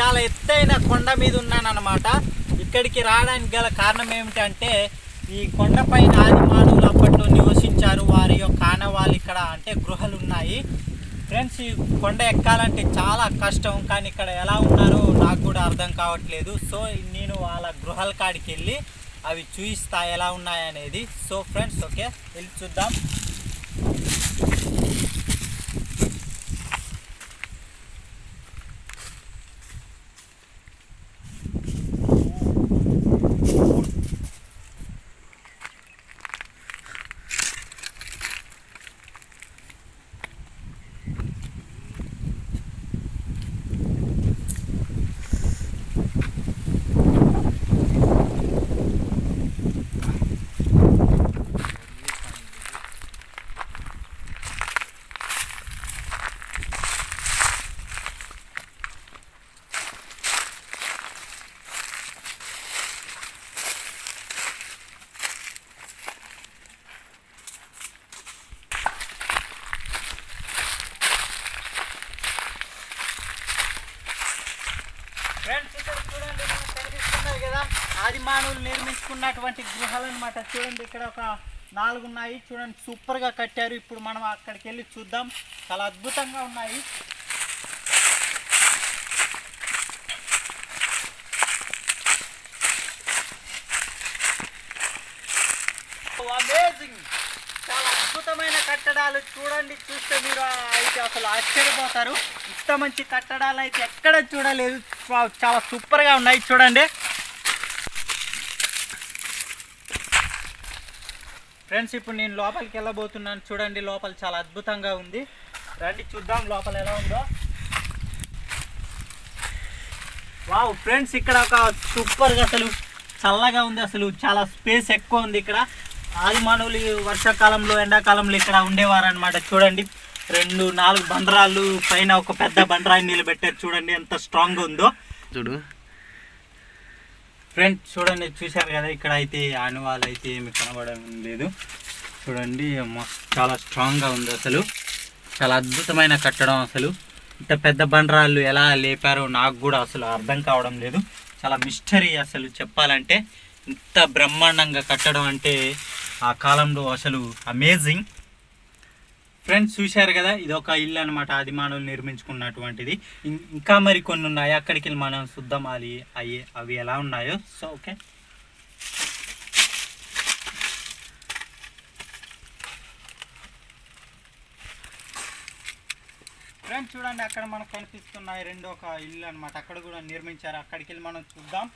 చాలా ఎత్తైన కొండ మీద ఉన్నానన్నమాట. ఇక్కడికి రావడానికి గల కారణం ఏమిటంటే ఈ కొండపైన ఆది మానవులు అప్పట్లో నివసించారు. వారి యొక్క ఆనవాళ్ళు ఇక్కడ అంటే గృహలు ఉన్నాయి ఫ్రెండ్స్ ఈ కొండ ఎక్కాలంటే చాలా కష్టం. కానీ ఇక్కడ ఎలా ఉన్నారో నాకు కూడా అర్థం కావట్లేదు. సో నేను వాళ్ళ గృహాల కాడికి వెళ్ళి అవి చూయిస్తా ఎలా ఉన్నాయనేది. So friends okay? వెళ్ళి చూద్దాం. ఫ్రెండ్స్ ఇక్కడ చూడండి కనిపిస్తున్నాయి కదా. ఆది మానవులు నిర్మించుకున్నటువంటి గృహాలు అనమాట చూడండి ఇక్కడ ఒక నాలుగు ఉన్నాయి చూడండి సూపర్గా కట్టారు. ఇప్పుడు మనం అక్కడికి వెళ్ళి చూద్దాం. చాలా అద్భుతంగా ఉన్నాయి అమేజింగ్ చాలా అద్భుతమైన కట్టడాలు చూడండి చూస్తే మీరు అయితే అసలు ఆశ్చర్యపోతారు. ఇంత మంచి కట్టడాలు అయితే ఎక్కడ చూడలేదు. వావ్, చాలా సూపర్గా ఉన్నాయి చూడండి. ఫ్రెండ్స్ ఇప్పుడు నేను లోపలికి వెళ్ళబోతున్నాను. చూడండి లోపల చాలా అద్భుతంగా ఉంది. రండి చూద్దాం లోపల ఎలా ఉందో. వావ్ ఫ్రెండ్స్ ఇక్కడ ఒక సూపర్గా అసలు చల్లగా ఉంది. అసలు చాలా స్పేస్ ఎక్కువ ఉంది ఇక్కడ. ఆది మానవులు వర్షాకాలంలో ఎండాకాలంలో ఇక్కడ ఉండేవారు అనమాట చూడండి రెండు నాలుగు బండరాళ్ళు పైన ఒక పెద్ద బండరాయి నిలబెట్టారు. చూడండి ఎంత స్ట్రాంగ్ ఉందో. చూడు. ఫ్రెండ్స్ చూడండి చూశారు కదా ఇక్కడ అయితే ఆనవాళ్ళు అయితే ఏమి కనబడడం లేదు. చూడండి చాలా స్ట్రాంగ్గా ఉంది అసలు. చాలా అద్భుతమైన కట్టడం అసలు. ఇంత పెద్ద బండరాళ్ళు ఎలా లేపారో నాకు కూడా అసలు అర్థం కావడం లేదు. చాలా మిస్టరీ అసలు చెప్పాలంటే. ఇంత బ్రహ్మాండంగా కట్టడం అంటే ఆ కాలంలో అసలు అమేజింగ్ ఫ్రెండ్స్ చూశారు కదా ఇది ఒక ఇల్లు అనమాట ఆది మానవులు నిర్మించుకున్నటువంటిది. ఇంకా మరి కొన్ని ఉన్నాయి అక్కడికి వెళ్ళి మనం చూద్దాం అది అవి అవి ఎలా ఉన్నాయో. సో ఓకే ఫ్రెండ్స్ చూడండి అక్కడ మనకు కనిపిస్తున్నాయి రెండు ఒక ఇల్లు అనమాట అక్కడ కూడా నిర్మించారు. అక్కడికి వెళ్ళి మనం చూద్దాం.